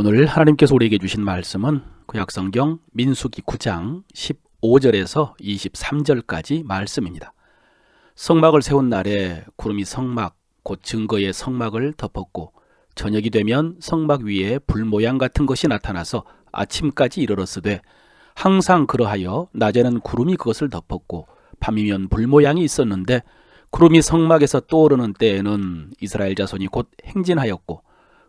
오늘 하나님께서 우리에게 주신 말씀은 구약성경 민수기 9장 15절에서 23절까지 말씀입니다. 성막을 세운 날에 구름이 성막 곧 증거의 성막을 덮었고 저녁이 되면 성막 위에 불 모양 같은 것이 나타나서 아침까지 이르렀으되 항상 그러하여 낮에는 구름이 그것을 덮었고 밤이면 불 모양이 있었는데 구름이 성막에서 떠오르는 때에는 이스라엘 자손이 곧 행진하였고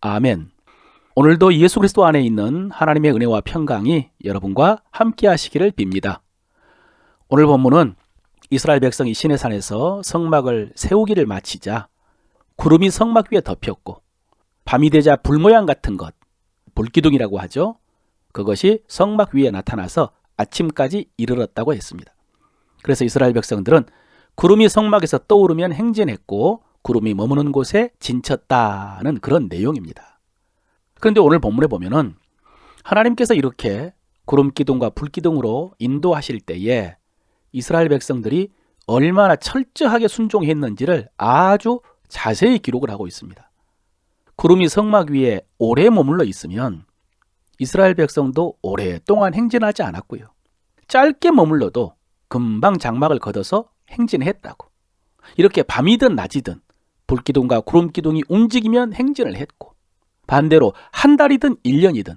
아멘. 오늘도 예수 그리스도 안에 있는 하나님의 은혜와 평강이 여러분과 함께 하시기를 빕니다. 오늘 본문은 이스라엘 백성이 시내산에서 성막을 세우기를 마치자 구름이 성막 위에 덮였고 밤이 되자 불 모양 같은 것, 불기둥이라고 하죠. 그것이 성막 위에 나타나서 아침까지 이르렀다고 했습니다. 그래서 이스라엘 백성들은 구름이 성막에서 떠오르면 행진했고 구름이 머무는 곳에 진쳤다는 그런 내용입니다. 그런데 오늘 본문에 보면은 하나님께서 이렇게 구름 기둥과 불 기둥으로 인도하실 때에 이스라엘 백성들이 얼마나 철저하게 순종했는지를 아주 자세히 기록을 하고 있습니다. 구름이 성막 위에 오래 머물러 있으면 이스라엘 백성도 오랫동안 행진하지 않았고요. 짧게 머물러도 금방 장막을 걷어서 행진했다고. 이렇게 밤이든 낮이든 불기둥과 구름기둥이 움직이면 행진을 했고 반대로 한 달이든 일년이든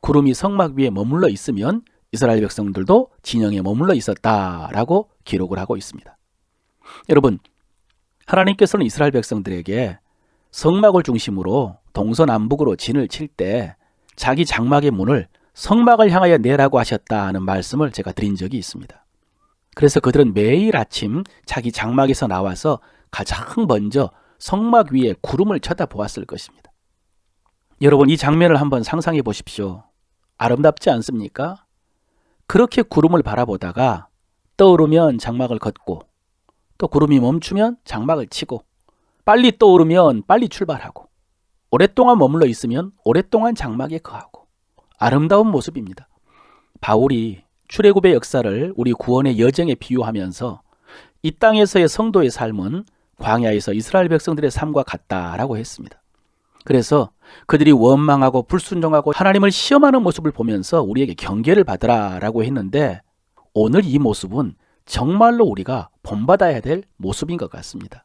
구름이 성막 위에 머물러 있으면 이스라엘 백성들도 진영에 머물러 있었다라고 기록을 하고 있습니다. 여러분, 하나님께서는 이스라엘 백성들에게 성막을 중심으로 동서남북으로 진을 칠 때 자기 장막의 문을 성막을 향하여 내라고 하셨다는 말씀을 제가 드린 적이 있습니다. 그래서 그들은 매일 아침 자기 장막에서 나와서 가장 먼저 성막 위에 구름을 쳐다보았을 것입니다. 여러분, 이 장면을 한번 상상해 보십시오. 아름답지 않습니까? 그렇게 구름을 바라보다가 떠오르면 장막을 걷고 또 구름이 멈추면 장막을 치고 빨리 떠오르면 빨리 출발하고 오랫동안 머물러 있으면 오랫동안 장막에 거하고 아름다운 모습입니다. 바울이 출애굽의 역사를 우리 구원의 여정에 비유하면서 이 땅에서의 성도의 삶은 광야에서 이스라엘 백성들의 삶과 같다라고 했습니다. 그래서 그들이 원망하고 불순종하고 하나님을 시험하는 모습을 보면서 우리에게 경계를 받으라라고 했는데 오늘 이 모습은 정말로 우리가 본받아야 될 모습인 것 같습니다.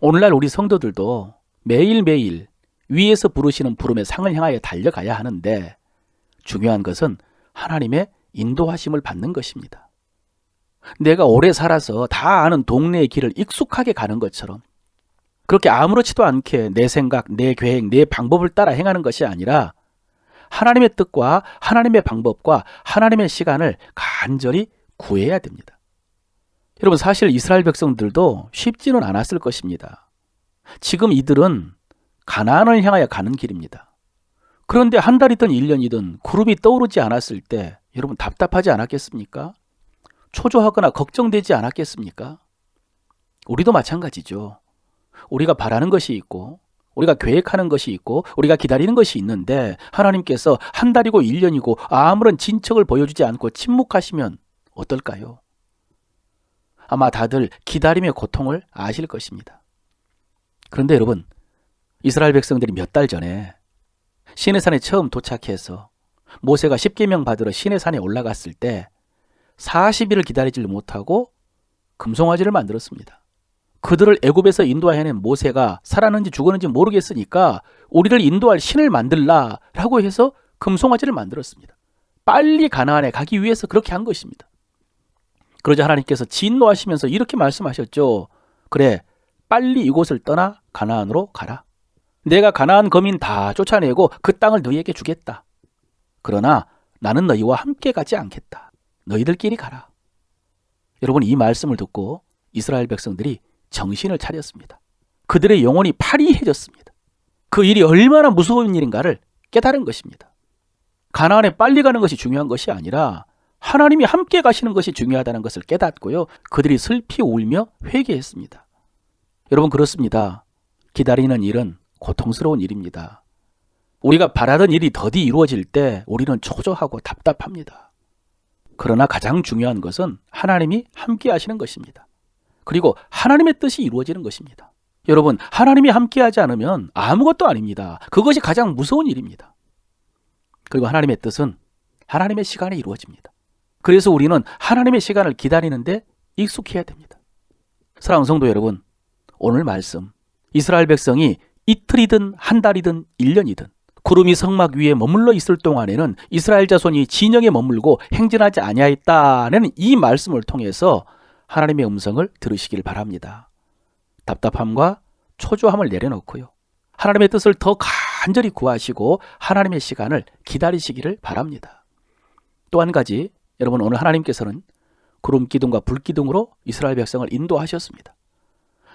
오늘날 우리 성도들도 매일매일 위에서 부르시는 부름의 상을 향하여 달려가야 하는데 중요한 것은 하나님의 인도하심을 받는 것입니다. 내가 오래 살아서 다 아는 동네의 길을 익숙하게 가는 것처럼 그렇게 아무렇지도 않게 내 생각, 내 계획, 내 방법을 따라 행하는 것이 아니라 하나님의 뜻과 하나님의 방법과 하나님의 시간을 간절히 구해야 됩니다. 여러분 사실 이스라엘 백성들도 쉽지는 않았을 것입니다. 지금 이들은 가나안을 향하여 가는 길입니다. 그런데 한 달이든 일 년이든 구름이 떠오르지 않았을 때 여러분 답답하지 않았겠습니까? 초조하거나 걱정되지 않았겠습니까? 우리도 마찬가지죠. 우리가 바라는 것이 있고 우리가 계획하는 것이 있고 우리가 기다리는 것이 있는데 하나님께서 한 달이고 일 년이고 아무런 진척을 보여주지 않고 침묵하시면 어떨까요? 아마 다들 기다림의 고통을 아실 것입니다. 그런데 여러분, 이스라엘 백성들이 몇 달 전에 시내산에 처음 도착해서 모세가 십계명 받으러 시내산에 올라갔을 때 40일을 기다리질 못하고 금송아지를 만들었습니다. 그들을 애굽에서 인도해낸 모세가 살았는지 죽었는지 모르겠으니까 우리를 인도할 신을 만들라라고 해서 금송아지를 만들었습니다. 빨리 가나안에 가기 위해서 그렇게 한 것입니다. 그러자 하나님께서 진노하시면서 이렇게 말씀하셨죠. 그래, 빨리 이곳을 떠나 가나안으로 가라. 내가 가나안 거민 다 쫓아내고 그 땅을 너희에게 주겠다. 그러나 나는 너희와 함께 가지 않겠다. 너희들끼리 가라. 여러분 이 말씀을 듣고 이스라엘 백성들이 정신을 차렸습니다. 그들의 영혼이 파리해졌습니다. 그 일이 얼마나 무서운 일인가를 깨달은 것입니다. 가나안에 빨리 가는 것이 중요한 것이 아니라 하나님이 함께 가시는 것이 중요하다는 것을 깨닫고요. 그들이 슬피 울며 회개했습니다. 여러분 그렇습니다. 기다리는 일은 고통스러운 일입니다. 우리가 바라던 일이 더디 이루어질 때 우리는 초조하고 답답합니다. 그러나 가장 중요한 것은 하나님이 함께 하시는 것입니다. 그리고 하나님의 뜻이 이루어지는 것입니다. 여러분, 하나님이 함께 하지 않으면 아무것도 아닙니다. 그것이 가장 무서운 일입니다. 그리고 하나님의 뜻은 하나님의 시간에 이루어집니다. 그래서 우리는 하나님의 시간을 기다리는데 익숙해야 됩니다. 사랑하는 성도 여러분, 오늘 말씀 이스라엘 백성이 이틀이든 한 달이든 1년이든 구름이 성막 위에 머물러 있을 동안에는 이스라엘 자손이 진영에 머물고 행진하지 아니하였다는 이 말씀을 통해서 하나님의 음성을 들으시길 바랍니다. 답답함과 초조함을 내려놓고요. 하나님의 뜻을 더 간절히 구하시고 하나님의 시간을 기다리시기를 바랍니다. 또 한 가지 여러분 오늘 하나님께서는 구름 기둥과 불 기둥으로 이스라엘 백성을 인도하셨습니다.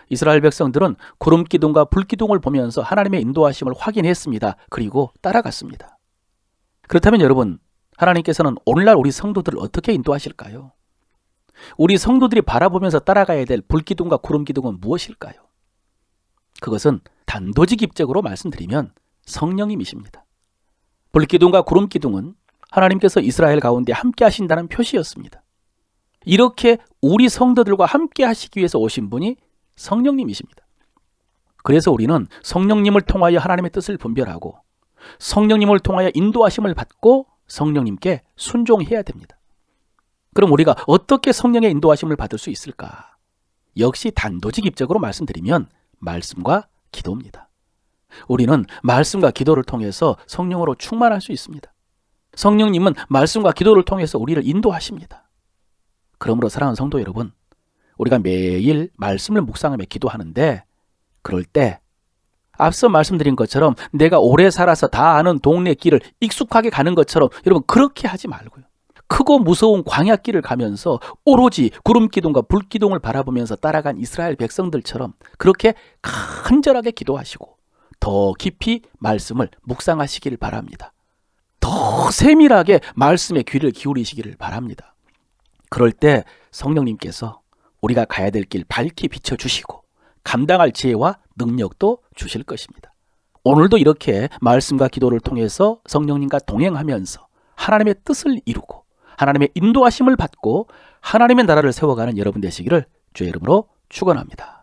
이스라엘 백성들은 구름 기둥과 불 기둥을 보면서 하나님의 인도하심을 확인했습니다. 그리고 따라갔습니다. 그렇다면 여러분, 하나님께서는 오늘날 우리 성도들을 어떻게 인도하실까요? 우리 성도들이 바라보면서 따라가야 될 불기둥과 구름기둥은 무엇일까요? 그것은 단도직 입적으로 말씀드리면 성령님이십니다. 불기둥과 구름기둥은 하나님께서 이스라엘 가운데 함께 하신다는 표시였습니다. 이렇게 우리 성도들과 함께 하시기 위해서 오신 분이 성령님이십니다. 그래서 우리는 성령님을 통하여 하나님의 뜻을 분별하고 성령님을 통하여 인도하심을 받고 성령님께 순종해야 됩니다. 그럼 우리가 어떻게 성령의 인도하심을 받을 수 있을까? 역시 단도직 입적으로 말씀드리면 말씀과 기도입니다. 우리는 말씀과 기도를 통해서 성령으로 충만할 수 있습니다. 성령님은 말씀과 기도를 통해서 우리를 인도하십니다. 그러므로 사랑하는 성도 여러분, 우리가 매일 말씀을 묵상하며 기도하는데 그럴 때 앞서 말씀드린 것처럼 내가 오래 살아서 다 아는 동네 길을 익숙하게 가는 것처럼 여러분 그렇게 하지 말고요. 크고 무서운 광야길을 가면서 오로지 구름 기둥과 불 기둥을 바라보면서 따라간 이스라엘 백성들처럼 그렇게 간절하게 기도하시고 더 깊이 말씀을 묵상하시기를 바랍니다. 더 세밀하게 말씀에 귀를 기울이시기를 바랍니다. 그럴 때 성령님께서 우리가 가야 될 길 밝히 비춰주시고 감당할 지혜와 능력도 주실 것입니다. 오늘도 이렇게 말씀과 기도를 통해서 성령님과 동행하면서 하나님의 뜻을 이루고 하나님의 인도하심을 받고 하나님의 나라를 세워가는 여러분 되시기를 주의 이름으로 축원합니다.